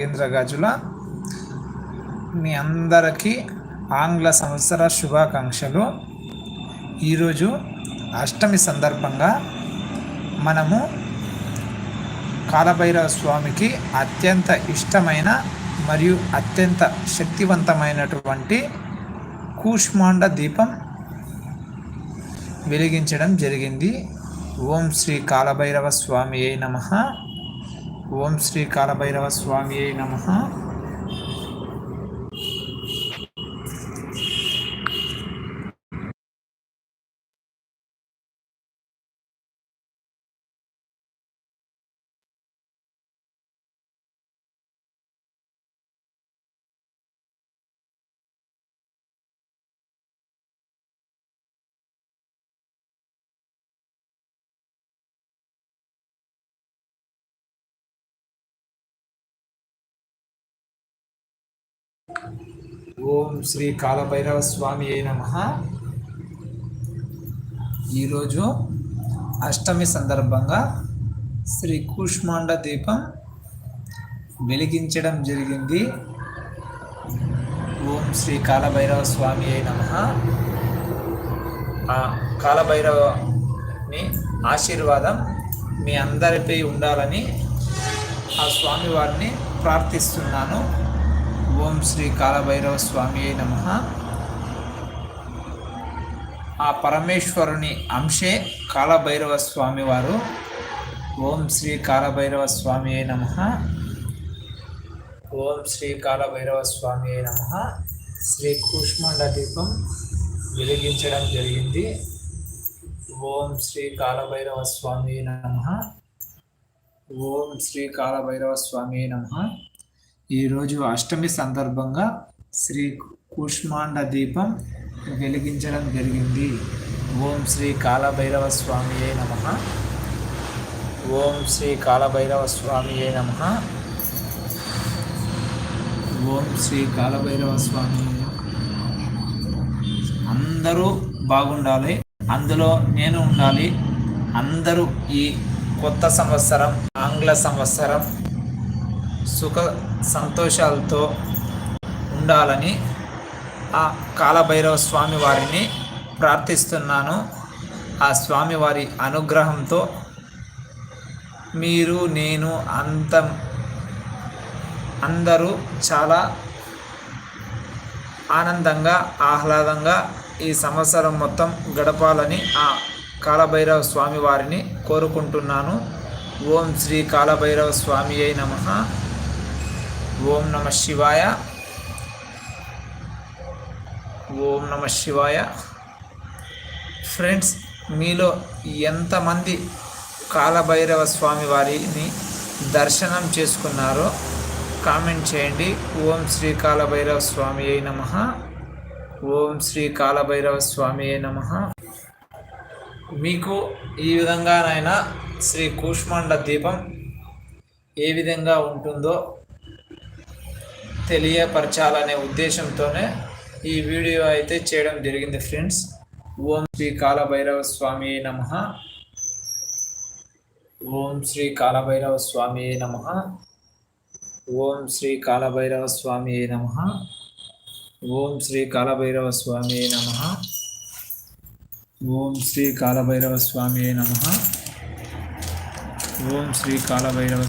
కేంద్ర గజుల. మీ అందరికీ ఆంగ్ల సంవత్సర శుభాకాంక్షలు. ఈరోజు అష్టమి సందర్భంగా మనము కాలభైరవ స్వామికి అత్యంత ఇష్టమైన మరియు అత్యంత శక్తివంతమైనటువంటి కూష్మాండ దీపం వెలిగించడం జరిగింది. ఓం శ్రీ కాలభైరవ స్వామి అయి నమ. ఓం శ్రీ కాలభైరవ స్వామి అయి నమ. ఓం శ్రీ కాలభైరవ స్వామి అయి నమ. ఈరోజు అష్టమి సందర్భంగా శ్రీ కూష్మాండ దీపం వెలిగించడం జరిగింది. ఓం శ్రీ కాలభైరవ స్వామి అయి నమ. ఆ కాలభైరవని ఆశీర్వాదం మీ అందరిపై ఉండాలని ఆ స్వామివారిని ప్రార్థిస్తున్నాను. ఓం శ్రీ కాలభైరవ స్వామి అయి నమ. ఆ పరమేశ్వరుని అంశే కాలభైరవ స్వామి వారు. ఓం శ్రీ కాలభైరవ స్వామి అయి నమ. ఓం శ్రీ కాలభైరవ స్వామి అయి నమ. శ్రీ కూష్మాండ దీపం వెలిగించడం జరిగింది. ఓం శ్రీ కాలభైరవ స్వామి నమ. ఓం శ్రీ కాలభైరవ స్వామి నమ. ఈరోజు అష్టమి సందర్భంగా శ్రీ కూష్మాండ దీపం వెలిగించడం జరిగింది. ఓం శ్రీ కాలభైరవ స్వామి ఏ నమ. ఓం శ్రీ కాలభైరవ స్వామి ఏ నమ. ఓం శ్రీ కాలభైరవ స్వామి అందరూ బాగుండాలి. అందులో నేను ఉండాలి. అందరూ ఈ కొత్త సంవత్సరం ఆంగ్ల సంవత్సరం సుఖ సంతోషాలతో ఉండాలని ఆ కాలభైరవ స్వామి వారిని ప్రార్థిస్తున్నాను. ఆ స్వామివారి అనుగ్రహంతో మీరు నేను అంత అందరూ చాలా ఆనందంగా ఆహ్లాదంగా ఈ సంవత్సరం మొత్తం గడపాలని ఆ కాలభైరవ స్వామి వారిని కోరుకుంటున్నాను. ఓం శ్రీ కాలభైరవ స్వామి అయి నమ. ఓం నమ శివాయ. ఓం నమ శివాయ. ఫ్రెండ్స్ మీలో ఎంతమంది కాలభైరవ స్వామి వారిని దర్శనం చేసుకున్నారో కామెంట్ చేయండి. ఓం శ్రీ కాలభైరవ స్వామి అయి నమ. ఓం శ్రీ కాలభైరవ స్వామి అయి నమ. మీకు ఈ విధంగానైనా శ్రీ కూష్మాండ దీపం ఏ విధంగా ఉంటుందో తెలియపరచాలనే ఉద్దేశంతోనే ఈ వీడియో అయితే చేయడం జరిగింది ఫ్రెండ్స్. ఓం శ్రీ కాలభైరవ స్వామి నమ. ఓం శ్రీ కాలభైరవ స్వామి నమ. ఓం శ్రీ కాలభైరవ స్వామి నమ. ఓం శ్రీ కాలభైరవ స్వామి నమ. ఓం శ్రీ కాలభైరవ స్వామి నమ. ఓం శ్రీ కాలభైరవ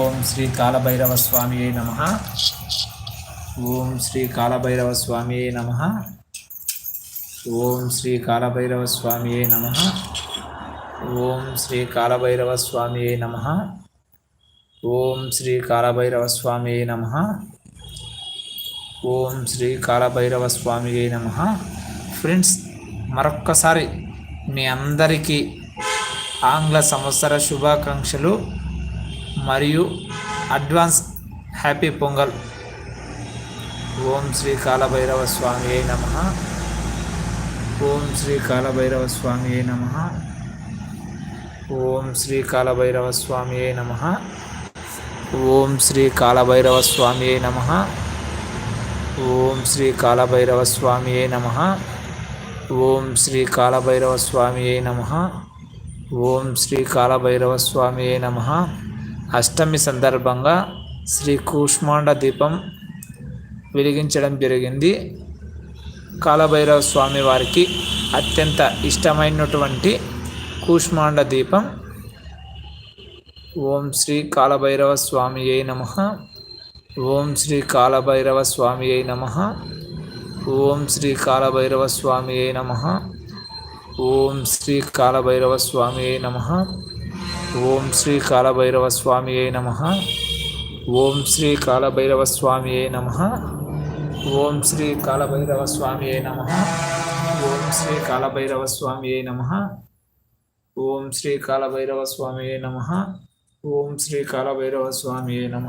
ఓం శ్రీ కాలభైరవ స్వామి నమ. ఓం శ్రీ కాలభైరవ స్వామి నమ. ఓం శ్రీ కాలభైరవ స్వామి నమ. ఓం శ్రీ కాలభైరవ స్వామి నమ. ఓం శ్రీ కాలభైరవ స్వామి నమ. ఓం శ్రీ కాలభైరవ స్వామి నమ. ఫ్రెండ్స్ మరొక్కసారి మీ అందరికీ ఆంగ్ల సంవత్సర శుభాకాంక్షలు మరియు అడ్వాన్స్ హ్యాపీ పొంగల్. ఓం శ్రీ కాలభైరవ స్వామి నమ. ఓం శ్రీ కాలభైరవ స్వామి నమ. ఓం శ్రీ కాలభైరవ స్వామి నమ. ఓం శ్రీ కాలభైరవ స్వామి నమ. ఓం శ్రీ కాలభైరవ స్వామియే నమ. ఓం శ్రీ కాలభైరవ స్వామియే నమ. ఓం శ్రీ కాలభైరవ స్వామియే నమ. అష్టమి సందర్భంగా శ్రీ కూష్మాండ దీపం వెలిగించడం జరిగింది. కాలభైరవ స్వామి వారికి అత్యంత ఇష్టమైనటువంటి కూష్మాండ దీపం. ఓం శ్రీ కాలభైరవ స్వామి అయి నమ. ఓం శ్రీ కాలభైరవ స్వామి అయి నమ. ఓం శ్రీ కాలభైరవ స్వామి అయి నమ. ఓం శ్రీ కాలభైరవ స్వామి అయి నమ. ఓం శ్రీ కాలభైరవ స్వామి అయి నమ ఓం శ్రీ కాలభైరవ స్వామి అయి నమ ఓం శ్రీ కాలభైరవ స్వామి అయి నమ ఓం శ్రీ కాలభైరవ స్వామి అయి నమ ఓం శ్రీ కాలభైరవ స్వామి అయి నమ ఓం శ్రీ కాలభైరవ స్వామి అయి నమ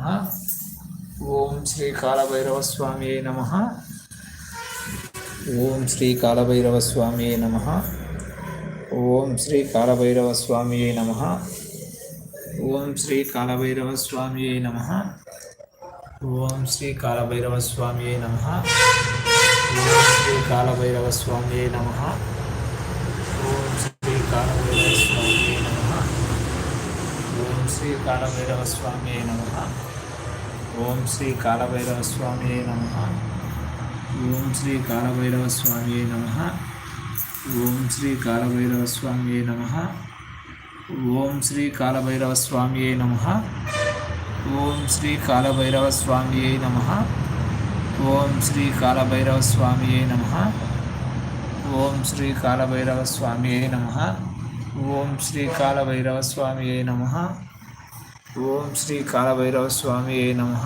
ఓం శ్రీ కాలభైరవ స్వామి అయి నమ ఓం శ్రీ కాలభైరవ స్వామి అయి నమ ఓం శ్రీ కాలభైరవ స్వామి అయి నమ ఓం శ్రీ కాలభైరవ స్వామి అయి నమ ఓం శ్రీ కాలభైరవ స్వామి అయి నమ ఓం శ్రీ కాలభైరవ స్వామి అయి నమ ఓం శ్రీ కాలభైరవ స్వామి అయి నమ ఓం శ్రీ కాలభైరవ స్వామి అయి నమ ఓం శ్రీ కాలభైరవ స్వామి అయి నమ ఓం శ్రీ కాలభైరవ స్వామి అయి నమ ఓం శ్రీ కాలభైరవ స్వామి అయి నమ ఓం శ్రీ కాలభైరవ స్వామి అయి నమ ఓం శ్రీ కాలభైరవ స్వామి అయి నమ ఓం శ్రీ కాలభైరవ స్వామి అయి నమ ఓం శ్రీ కాలభైరవ స్వామి అయి నమ ఓం శ్రీ కాలభైరవ స్వామి అయి నమ ఓం శ్రీ కాలభైరవ స్వామి అయి నమ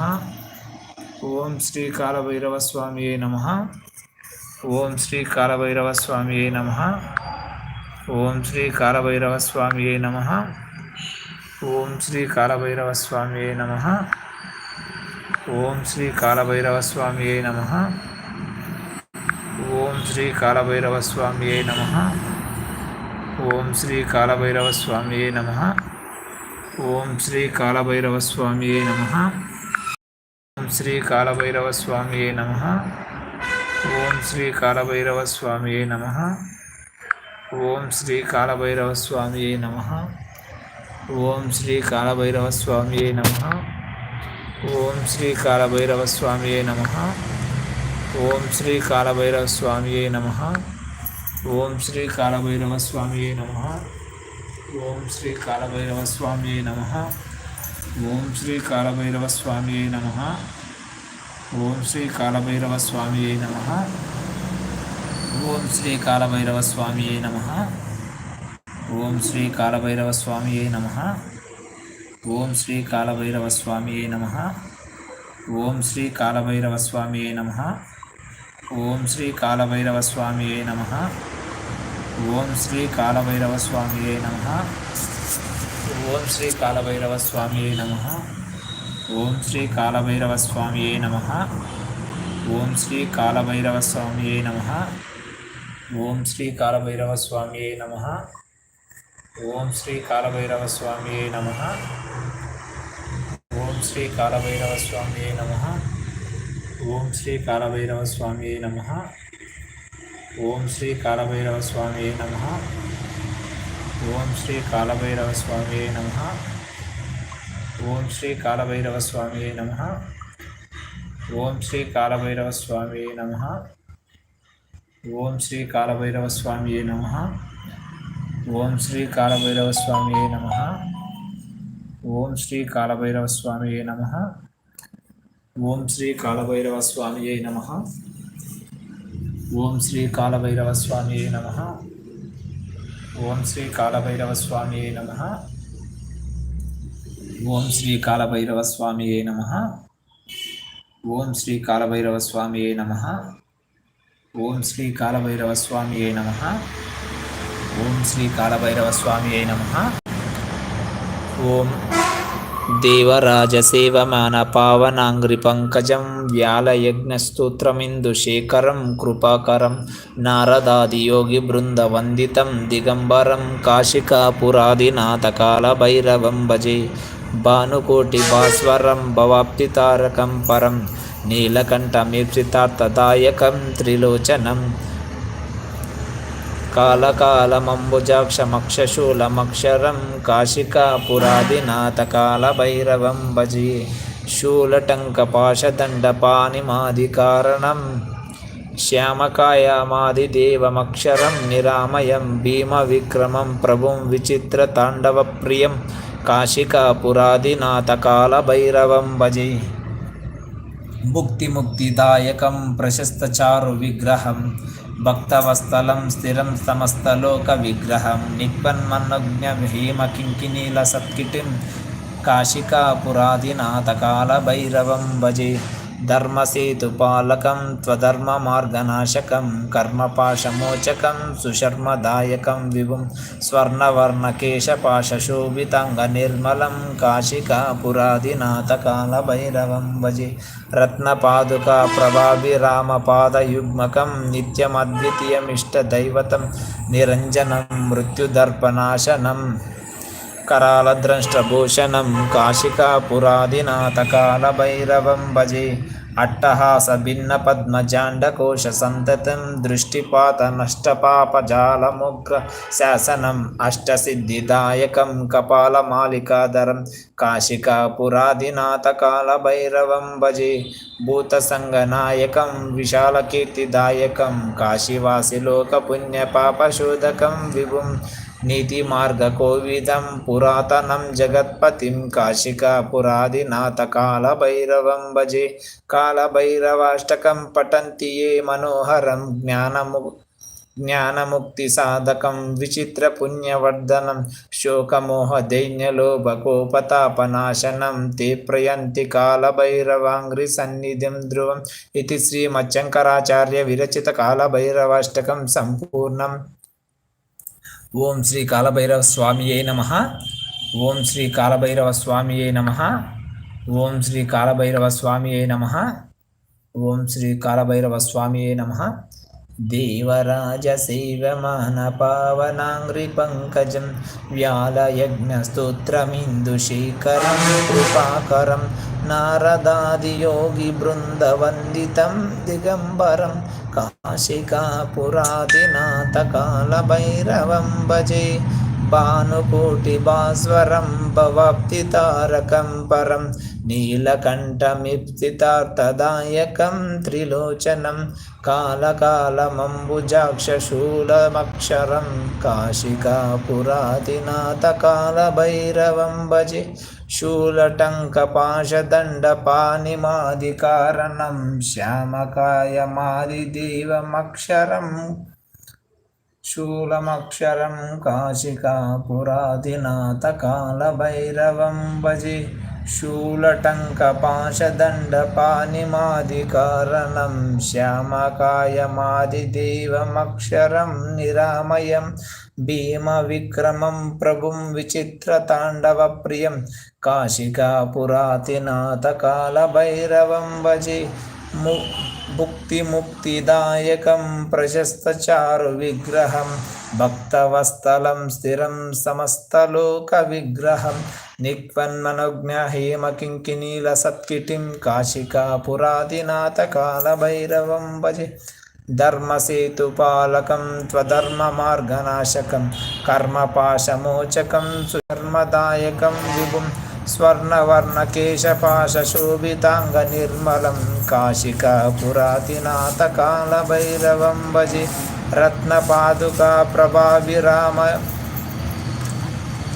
ఓం శ్రీ కాలభైరవ స్వామి అయి నమ ఓం శ్రీ కాలభైరవ స్వామి అయి నమ ఓం శ్రీ కాలభైరవ స్వామి అయి నమ. ఓం శ్రీ కాలభైరవ స్వామి అయి నమ. ఓం శ్రీ కాలభైరవ స్వామి అయి నమ. ఓం శ్రీ కాలభైరవ స్వామి అయి నమ. ఓం శ్రీ కాలభైరవ స్వామి అయి నమ. ఓం శ్రీ కాలభైరవ స్వామి అయి నమ. ఓం శ్రీ కాలభైరవ స్వామి అయి నమ. ఓం శ్రీ కాలభైరవ స్వామి అయి నమ. ఓం శ్రీ కాలభైరవ స్వామి అయి నమ ఓం శ్రీ కాలభైరవ స్వామి అయి నమ ఓం శ్రీ కాలభైరవ స్వామి అయి నమ ఓం శ్రీ కాలభైరవ స్వామి అయి నమ ఓం శ్రీ కాలభైరవ స్వామి అయి నమ ఓం శ్రీ కాలభైరవ స్వామి అయి నమ ఓం శ్రీ కాలభైరవ స్వామి అయి నమ ఓం శ్రీ కాలభైరవ స్వామి అయి నమ ఓం శ్రీ కాలభైరవ స్వామి అయి నమ. ఓం శ్రీ కాలభైరవ స్వామి అయి నమ. ఓం శ్రీ కాలభైరవ స్వామి అయి నమ. ఓం శ్రీ కాలభైరవ స్వామి అయి నమ. ఓం శ్రీ కాలభైరవ స్వామి అయి నమ. ఓం శ్రీ కాలభైరవ స్వామి అయి నమ. ఓం శ్రీ కాలభైరవ స్వామి అయి నమ. ఓం శ్రీ కాలభైరవ స్వామి అయి నమ. ఓం శ్రీ కాలభైరవ స్వామి అయి నమ. ఓం శ్రీ కాలభైరవ స్వామి అయి నమ ఓం శ్రీ కాలభైరవ స్వామి అయి నమ ఓం శ్రీ కాలభైరవ స్వామి అయి నమ ఓం శ్రీ కాలభైరవ స్వామి అయి నమ ఓం శ్రీ కాలభైరవ స్వామి అయి నమ ఓం శ్రీ కాలభైరవ స్వామి అయి నమ ఓం శ్రీ కాలభైరవ స్వామి అయి నమ ఓం శ్రీ కాలభైరవ స్వామి అయి నమ ఓం శ్రీ కాలభైరవ స్వామి అయి నమ. ఓం శ్రీ కాలభైరవ స్వామి అయి నమ. ఓం శ్రీ కాలభైరవ స్వామి అయి నమ. ఓం శ్రీ కాలభైరవ స్వామి అయి నమ. ఓం శ్రీ కాలభైరవ స్వామి అయి నమ. ఓం శ్రీ కాలభైరవ స్వామి అయి నమ. ఓం శ్రీ కాలభైరవ స్వామి అయి నమ. ఓం శ్రీ కాలభైరవ స్వామి అయి నమ. ఓం శ్రీ కాలభైరవ స్వామి అయి నమ. ఓం శ్రీ కాలభైరవ స్వామి అయి నమ. ఓం దేవరాజసేవమాన పావనాంగ్రిపంకజం వ్యాలయజ్ఞస్తోత్రమిందుశేఖరం కృపాకరం నారదాదియోగి బృందవందితం దిగంబరం కాళభైరవం భజే. భానుకోటి భాస్వరం భవాప్తితారకం పరం నీలకంఠమీప్సితార్థదాయకం త్రిలోచనం. కాళకాళమంబుజాక్షమక్షశూలమక్షరం కాశికాపురాదినాథకాలభైరవం భజే శూలటంకపాశదండపానిమాదికారణం శ్యామకాయమాదిదేవమక్షరం నిరామయం భీమవిక్రమం ప్రభుం విచిత్రతాండవప్రియం కాశికాపురాదినాథకాళభైరవం భజే ముక్తిముక్తిదాయకం ప్రశస్తచారు విగ్రహం భక్తవస్థలం స్థిరం సమస్తలోక విగ్రహం నిక్వన్మన్నజ్ఞ హేమ కింకినీల సత్కిటిం కాశికాపురాధినాథకాల భైరవం భజే ధర్మసేతుపాలకం త్వధర్మమార్గనాశకం కర్మపాశమోచకం సుశర్మదాయకం విభుం స్వర్ణవర్ణకేశపాశోభితాంగ నిర్మలం కాశికాపురాదినాథకాల భైరవం భజే రత్నపాదుకా ప్రభాభిరామపాదయుగ్మకం నిత్యమద్వితీయమిష్టదైవతం నిరంజనం మృత్యుదర్పనాశనం करालद्रष्टभूषणं काशिकापुरादिनाथकालभैरवं भजे अट्टहासभिन्नपद्मजाण्डकोशसन्ततं दृष्टिपातनष्टपापजालमुग्रशासनम् अष्टसिद्धिदायकं कपालमालिकाधरं काशिकापुरादिनाथकालभैरवं भजे भूतसङ्गनायकं विशालकीर्तिदायकं काशीवासिलोकपुण्यपापशोधकं विभुं नीतिमार्गकोविदं पुरातनं जगत्पतिं काशिकापुरादिनाथकालभैरवं भजे कालभैरवाष्टकं पठन्ति ये मनोहरं ज्ञानमु ज्ञानमुक्तिसाधकं विचित्रपुण्यवर्धनं शोकमोहदैन्यलोभकोपतापनाशनं ते प्रयन्ति कालभैरवाङ्घ्रिसन्निधिं ध्रुवम् इति श्रीमच्छङ्कराचार्यविरचितकालभैरवाष्टकं सम्पूर्णम् ఓం శ్రీ కాలభైరవ స్వామియే నమ ఓం శ్రీ కాలభైరవ స్వామియే నమ ఓం శ్రీ కాలభైరవ స్వామియే నమ ఓం శ్రీ కాలభైరవ స్వామియే నమ देवराजसेवमानपावनाङ्घ्रिपङ्कजं व्यालयज्ञस्तोत्रमिन्दुशेखरं कृपाकरं नारदादियोगिबृन्दवन्दितं दिगम्बरं కాశికాపురాదినాథ కాలభైరవం భజే భానుకోటిభాస్వరం భవాబ్దితారకం పరం నీలకంఠమిప్సితార్థదాయకం త్రిలోచనం कालकालमम्बुजाक्षशूलमक्षरं काशिकापुरादिनाथकालभैरवं भजे शूलटङ्कपाशदण्डपानिमादिकारणं श्यामकायमादिदेवमक्षरम् शूलमक्षरं काशिकापुरादिनाथकालभैरवं भजे शूलटङ्कपाशदण्डपानिमादिकारणं श्यामकायमादिदेवमक्षरं निरामयं भीमविक्रमं प्रभुं विचित्रताण्डवप्रियं काशिकापुरादिनाथकालभैरवं भजे मु भुक्तिमुक्तिदायकं प्रशस्तचारुविग्रहं భక్తవస్థలం స్థిరం సమస్తలోక విగ్రహం నిక్వన్మనుజ్ఞ హేమకింకినీల సత్కిటిం కాశికా నిక్వన్మనుజ్ఞహేమకింకినీలసత్కిటిం కాలభైరవం భజే. ధర్మసేతుపాలకం త్వధర్మమార్గనాశకం. కర్మపాశమోచకం సుధర్మదాయకం విభుం. స్వర్ణవర్ణకేశపాశోభితాంగ నిర్మలం. కాశికా పురాతినాథ కాలభైరవం భజే. रत्नपादुका प्रभाविराम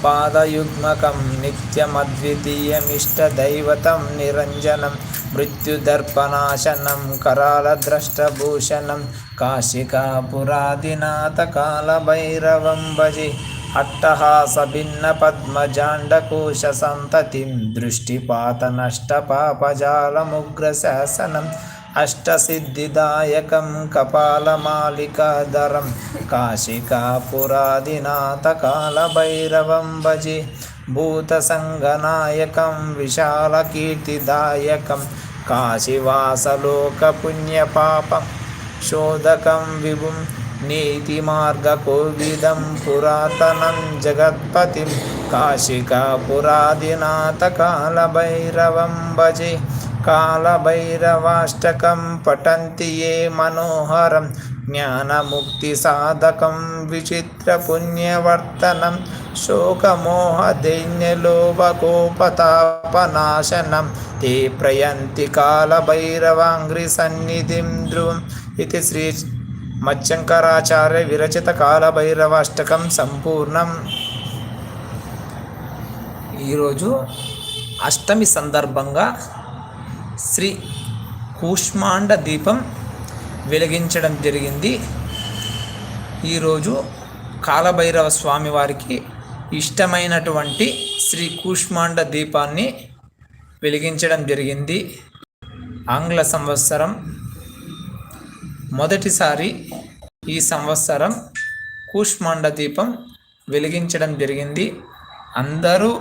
पादयुग्मकं नित्यमद्वितीयमिष्टदैवतं निरञ्जनं मृत्युदर्पनाशनं करालद्रष्टभूषणं काशिकापुरादिनाथकालभैरवं भजे अट्टहासभिन्नपद्मजाण्डकोशसन्ततिं दृष्टिपातनष्टपापजालमुग्रशासनम् అష్టసిద్ధిదాయకం కపాలమాలికాధరం కాశికాపురాదినాథకాలభైరవం భజి భూతసంగనాయకం విశాలకీర్తిదాయకం కాశీవాసలోకపుణ్యపాపం శోధకం విభుం నీతిమార్గకోవిదం పురాతనం జగత్పతి కాశికాపురాదినాథకాలభైరవం భజే कालभैरवाष्टकं पठन्ति ये मनोहरं ज्ञानमुक्तिसाधकं विचित्रपुण्यवर्तनं शोकमोहदैन्यलोभकोपतापनाशनं ते प्रयन्ति कालभैरवाङ्घ्रिसन्निधिं ध्रुवम् इति श्री मच्छङ्कराचार्यविरचितकालभैरवाष्टकं सम्पूर्णम् ఈరోజు అష్టమి సందర్భంగా శ్రీ కూష్మాండ దీపం వెలిగించడం జరిగింది. ఈరోజు కాలభైరవ స్వామి వారికి ఇష్టమైనటువంటి శ్రీ కూష్మాండ దీపాన్ని వెలిగించడం జరిగింది. ఆంగ్ల సంవత్సరం మొదటిసారి ఈ సంవత్సరం కూష్మాండ దీపం వెలిగించడం జరిగింది. అందరూ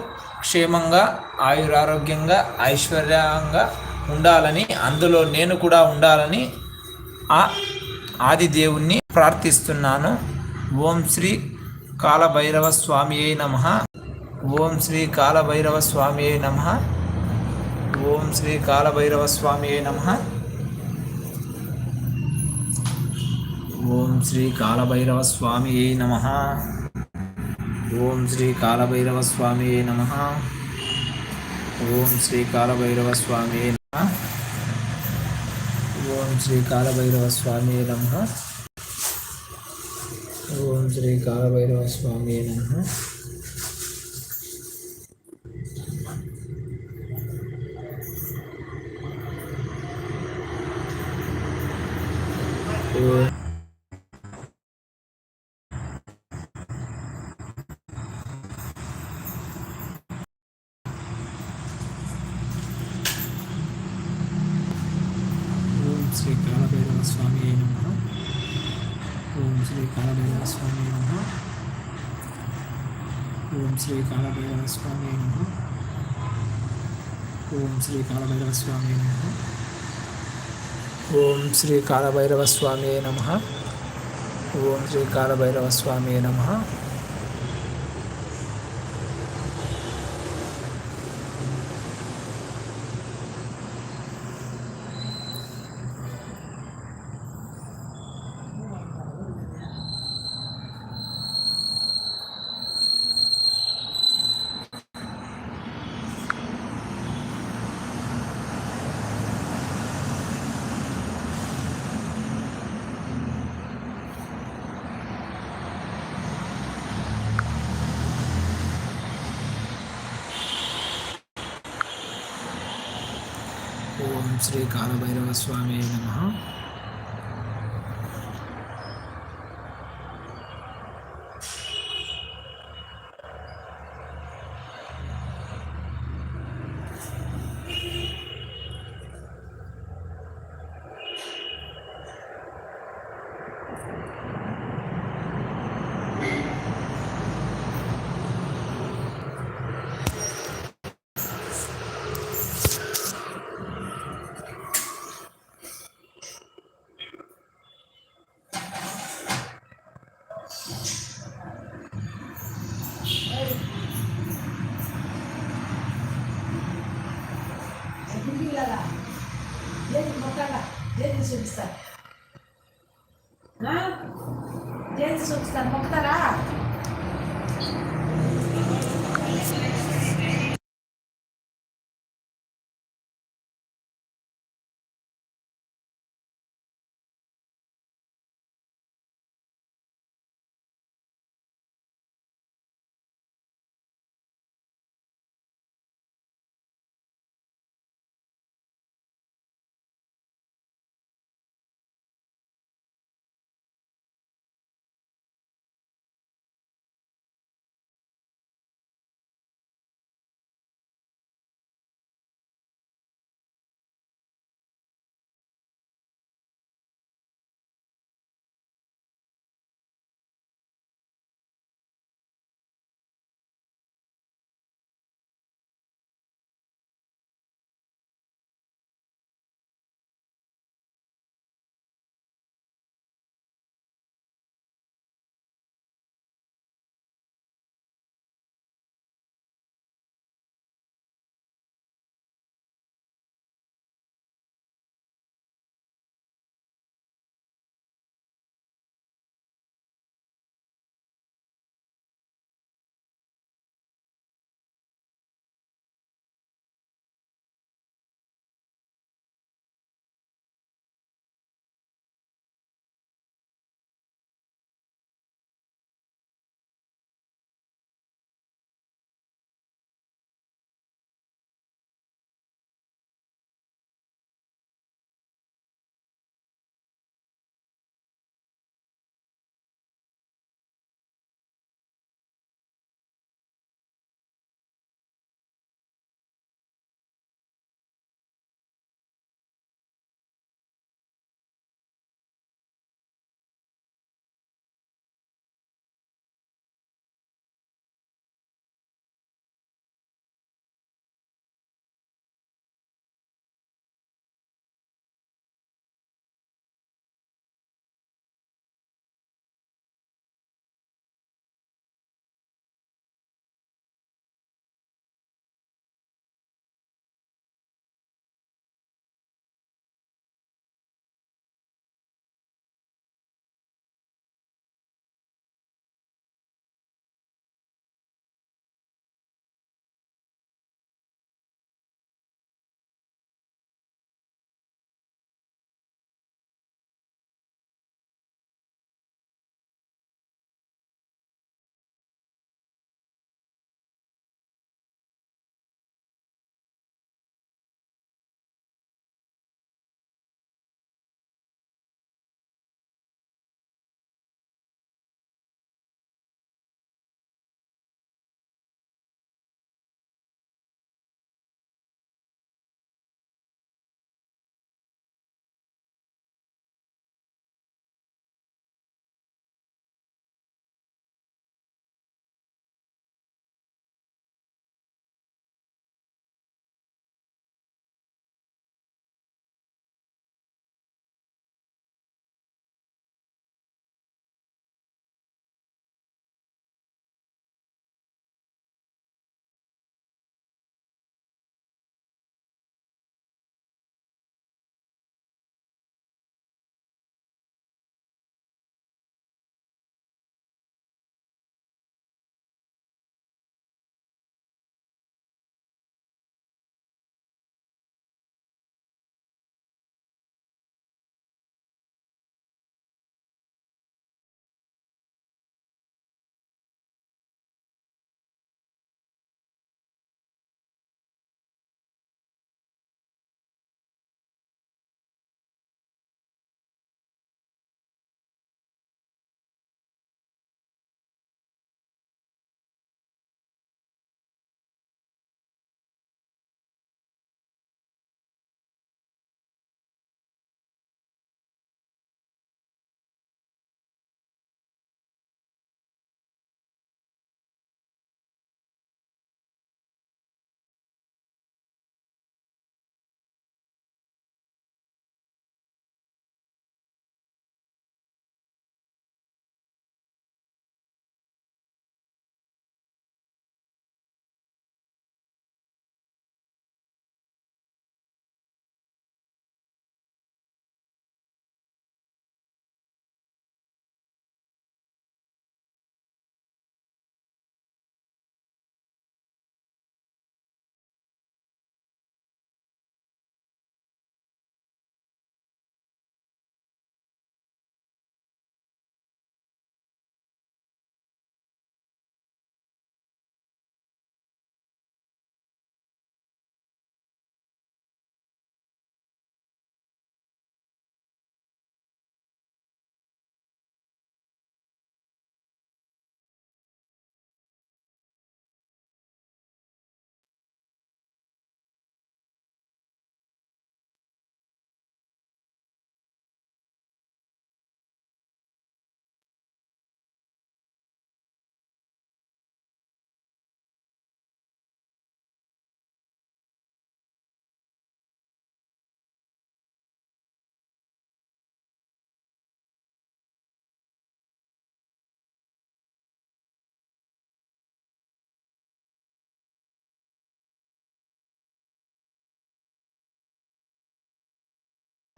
క్షేమంగా ఆయురారోగ్యంగా ఐశ్వర్యంగా ఉండాలని అందులో నేను కూడా ఉండాలని ఆ ఆదిదేవుణ్ణి ప్రార్థిస్తున్నాను. ఓం శ్రీ కాలభైరవ స్వామి నమ. ఓం శ్రీ కాలభైరవ స్వామి నమ. ఓం శ్రీ కాలభైరవ స్వామి నమ. ఓం శ్రీ కాలభైరవ స్వామి నమ. ఓం శ్రీ కాలభైరవ స్వామి నమ. ఓం శ్రీ కాలభైరవ స్వామి ఓం శ్రీ కాలభైరవ స్వామి నమ ఓం శ్రీ కాలభైరవ స్వామి నమ ఓం ఓం స్వామి అయిన ఓం శ్రీ కాలభైరవ స్వామి అయిన ఓం శ్రీ కాలభైరవ స్వామి అయిన ఓం శ్రీ కాలభైరవ స్వామి అయిన ఓం శ్రీ కాలభైరవ స్వామి నమ ఓం శ్రీ కాలభైరవ స్వామి నమ ఓం శ్రీ కాలభైరవ స్వామి నమ. పిల్లలా దేని మొక్కలా? దేని చూపిస్తారు? దేని చూపిస్తారు? మొక్కుతారా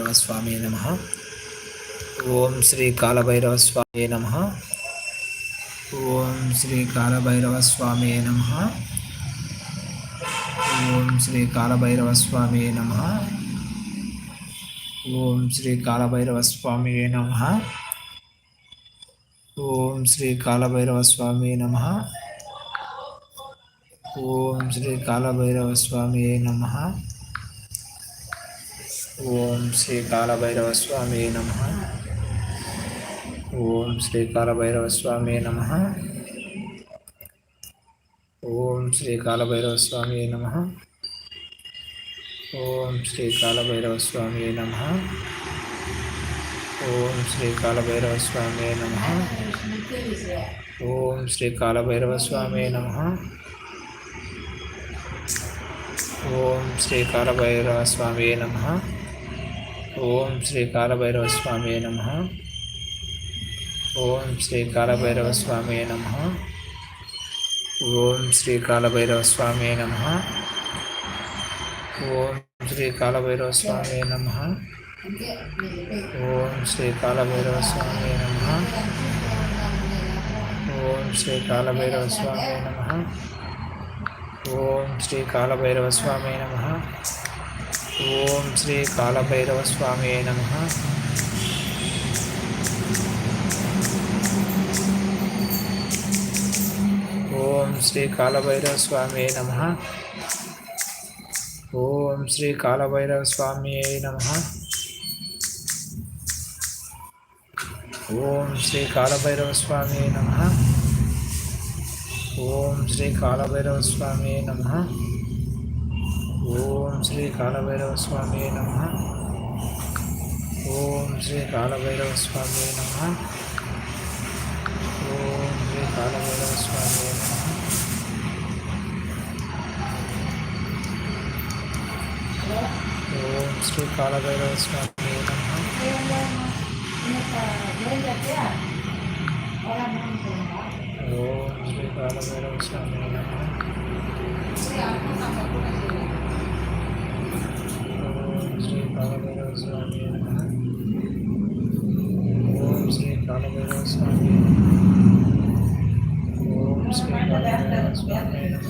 స్వామి నమ. ఓం శ్రీ కాలభైరవ స్వామి నమ. ఓం శ్రీ కాలభైరవ స్వామి నమ. ఓం శ్రీ కాలభైరవ స్వామి నమ. ఓం శ్రీ కాలభైరవ స్వామి నమ. ఓం శ్రీ కాలభైరవ స్వామి నమ. ఓం శ్రీ కాలభైరవ స్వామి నమ. ఓం శ్రీ కాలభైరవ స్వామి నమ ఓం శ్రీ కాలభైరవ స్వామి నమ ఓం శ్రీ కాలభైరవ స్వామి నమ ఓం శ్రీ కాలభైరవ స్వామి నమ ఓం శ్రీ కాలభైరవ స్వామి నమ ఓం శ్రీ కాలభైరవ స్వామి నమ ఓం శ్రీ కాలభైరవ స్వామి నమ ఓం శ్రీ కాలభైరవ స్వామి నమ ఓం శ్రీ కాలభైరవ స్వామి నమ ఓం శ్రీ కాలభైరవ స్వామి నమ ఓం శ్రీ కాలభైరవ స్వామి నమ ఓం శ్రీ కాలభైరవ స్వామి నమ ఓం శ్రీ కాలభైరవ స్వామి నమ ఓం శ్రీ కాలభైరవ స్వామి నమ ఓం శ్రీ కాలభైరవ స్వామి నమ ఓం శ్రీ కాలభైరవ స్వామి నమ ఓం శ్రీ కాలభైరవ స్వామి నమ ఓం శ్రీ కాలభైరవ స్వామి నమ ఓం శ్రీ కాలభైరవ స్వామి నమ ఓం శ్రీ కాలభైరవ స్వామి నమ ఓం శ్రీ కాలభైరవ స్వామి నమ ఓం శ్రీ కాలభైరవ స్వామి నమ ఓం శ్రీ కాలభైరవ స్వామి నమ ఓం శ్రీ కాలభైరవ స్వామి నమ ఓం శ్రీ కాలభైరవ స్వామి నమ ఓం శ్రీ కాలభైరవ స్వామి ఓం శ్రీ కాలభైరవ స్వామి నమ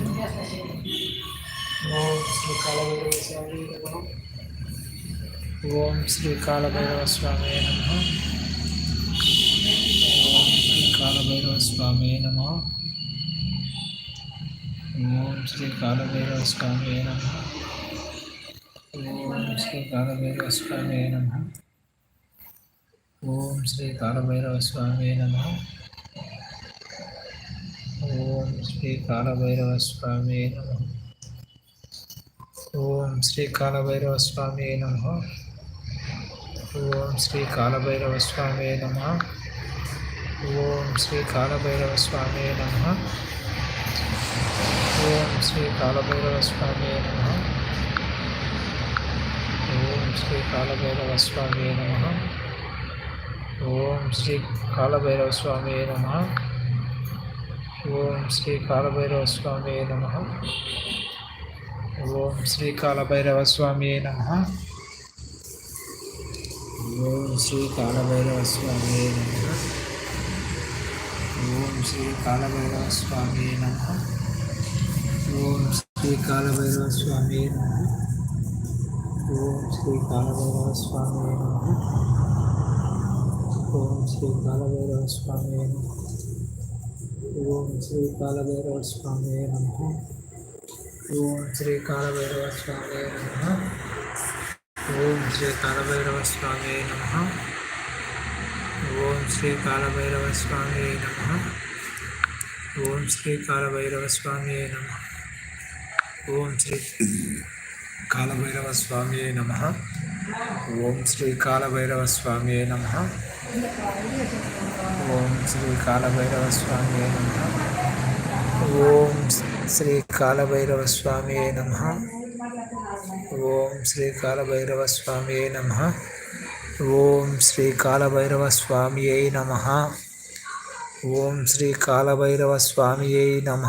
ఓం శ్రీ కాలభైరవ స్వామి నమ ఓం శ్రీ కాలభైరవ స్వామి నమ ఓం శ్రీ కాలభైరవ స్వామి నమ ఓం శ్రీ కాలభైరవ స్వామి నమ ओम श्री कालभैरव स्वामी नम। ओम श्री कालभैरव स्वामी नम। ओम श्री कालभैरव स्वामी नम। ओम श्री कालभैरव स्वामी नम। ओम श्री कालभैरव स्वामी नम। ओम श्री कालभैरव स्वामी नम नम। శ్రీ కాలభైరవ స్వామి నమ. ఓం శ్రీ కాలభైరవ స్వామి నమ. ఓం శ్రీ కాలభైరవ స్వామి నమ. ఓం శ్రీ కాలభైరవ స్వామి నమ. ఓం శ్రీ కాలభైరవ స్వామి నమ. ఓం శ్రీ కాలభైరవ స్వామి నమ. ఓం శ్రీ కాలభైరవ స్వామి నమ. ఓం శ్రీ కాలభైరవ స్వామి ఓం శ్రీ కాలభైరవ స్వామి ఓం శ్రీ కాలభైరవ స్వామి ఓం శ్రీ కాలభైరవ స్వామి ఓం శ్రీ కాలభైరవ స్వామి నమ. ఓం శ్రీ కాలభైరవ స్వామి నమ. ఓం శ్రీ కాలభైరవ స్వామి నమ. ఓం శ్రీ కాలభైరవ స్వామి నమ. ఓం శ్రీ కాలభైరవ స్వామి నమ. ఓం శ్రీ కాలభైరవ స్వామి నమ. ఓం శ్రీ కాలభైరవ స్వామి నమ. ఓం శ్రీ కాలభైరవ స్వామి నమ. ఓం శ్రీ కాలభైరవ స్వామి నమ. ఓం శ్రీ కాలభైరవ స్వామి నమ.